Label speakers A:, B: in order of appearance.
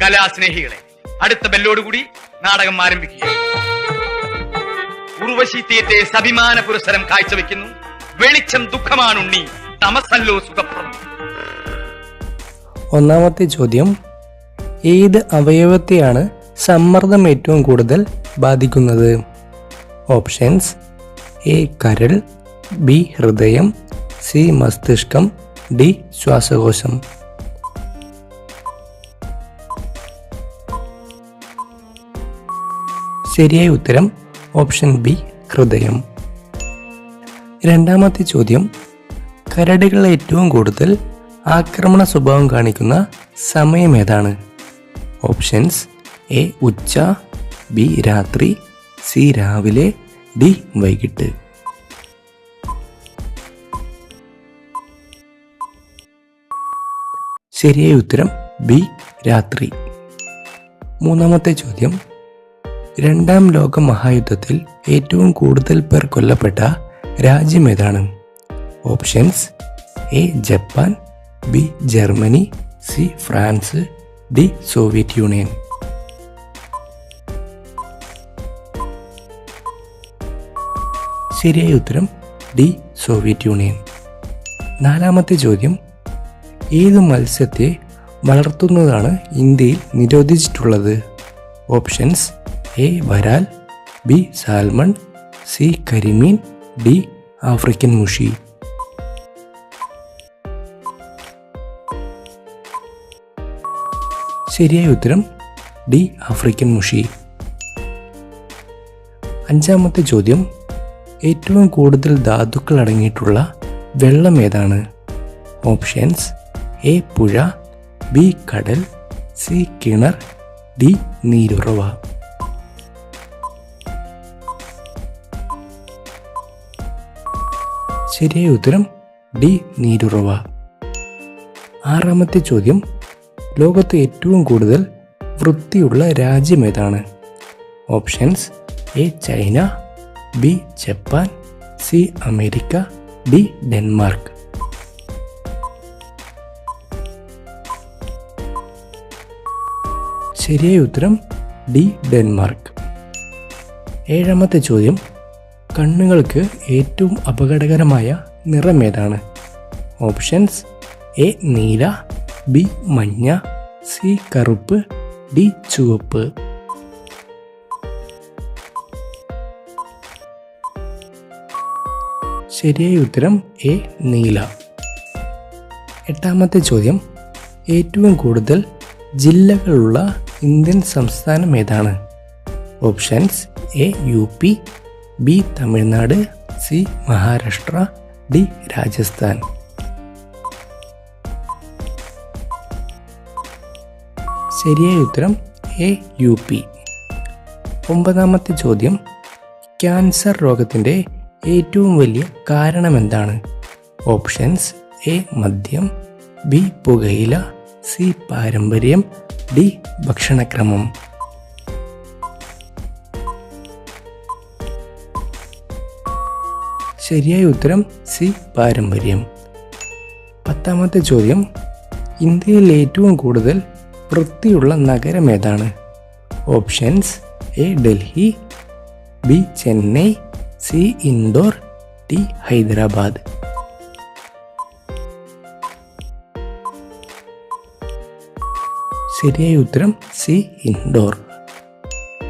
A: കലാസ്നേഹികളെ അടുത്ത ബെല്ലോടുകൂടി നാടകം ആരംഭിക്കുകയാണ് ഉർവശി തീയറ്റെ സഭിമാന പുരസ്സരം കാഴ്ചവെക്കുന്നു. വെളിച്ചം ദുഃഖമാണുണ്ണി തമസല്ലോ സുഖപ്രദം.
B: ഒന്നാമത്തെ ചോദ്യം ഏത് അവയവത്തെയാണ് സമ്മർദ്ദം ഏറ്റവും കൂടുതൽ ബാധിക്കുന്നത്? ഓപ്ഷൻസ് എ കരൾ ബി ഹൃദയം സി മസ്തിഷ്കം ഡി ശ്വാസകോശം. ശരിയായ ഉത്തരം ഓപ്ഷൻ ബി ഹൃദയം. രണ്ടാമത്തെ ചോദ്യം കരടികൾ ഏറ്റവും കൂടുതൽ ആക്രമണ സ്വഭാവം കാണിക്കുന്ന സമയം ഏതാണ്? ഓപ്ഷൻസ് എ ഉച്ച ബി രാത്രി സി രാവിലെ ഡി വൈകിട്ട്. ശരിയായ ഉത്തരം ബി രാത്രി. മൂന്നാമത്തെ ചോദ്യം രണ്ടാം ലോക മഹായുദ്ധത്തിൽ ഏറ്റവും കൂടുതൽ പേർ കൊല്ലപ്പെട്ട രാജ്യം ഏതാണ്? Options A Japan B Germany C France D Soviet Union. ശരിയായ ഉത്തരം ഡി സോവിയറ്റ് യൂണിയൻ. നാലാമത്തെ ചോദ്യം ഏത് മത്സ്യത്തെ വളർത്തുന്നതാണ് ഇന്ത്യയിൽ നിരോധിച്ചിട്ടുള്ളത്? ഓപ്ഷൻസ് എ വരാൽ ബി സാൽമൺ സി കരിമീൻ ഡി ആഫ്രിക്കൻ മുഷി. ശരിയായ ഉത്തരം ഡി ആഫ്രിക്കൻ മുഷി. അഞ്ചാമത്തെ ചോദ്യം ഏറ്റവും കൂടുതൽ ധാതുക്കൾ അടങ്ങിയിട്ടുള്ള വെള്ളം ഏതാണ്? ഓപ്ഷൻസ് എ പുഴ ബി കടൽ സി കിണർ ഡി നീരുറവ. ശരിയായ ഉത്തരം ഡി നീരുറവ. ആറാമത്തെ ചോദ്യം ലോകത്ത് ഏറ്റവും കൂടുതൽ വൃത്തിയുള്ള രാജ്യം ഏതാണ്? Options A China B Japan C America D Denmark. ശരിയായ ഉത്തരം ഡി ഡെൻമാർക്ക്. ഏഴാമത്തെ ചോദ്യം കണ്ണുകൾക്ക് ഏറ്റവും അപകടകരമായ നിറം ഏതാണ്? ഓപ്ഷൻസ് എ നീല ബി മഞ്ഞ സി കറുപ്പ് ഡി ചുവപ്പ്. ശരിയായ ഉത്തരം എ നീല. എട്ടാമത്തെ ചോദ്യം. ഏറ്റവും കൂടുതൽ ജില്ലകളുള്ള ഇന്ത്യൻ സംസ്ഥാനം ഏതാണ്? Options A U P B Tamil Nadu C Maharashtra D Rajasthan. ശരിയായ ഉത്തരം എ യു പി. ഒമ്പതാമത്തെ ചോദ്യം. ക്യാൻസർ രോഗത്തിന്റെ ഏറ്റവും വലിയ കാരണം എന്താണ്? ഓപ്ഷൻസ് എ മദ്യം ബി പുകയില സി പാരമ്പര്യം ഡി ഭക്ഷണക്രമം. ശരിയായ ഉത്തരം സി പാരമ്പര്യം. പത്താമത്തെ ചോദ്യം ഇന്ത്യയിൽ ഏറ്റവും കൂടുതൽ വൃത്തിയുള്ള നഗരം ഏതാണ്? Options A Delhi B Chennai C Indore D Hyderabad. ശരിയായ ഉത്തരം സി ഇൻഡോർ.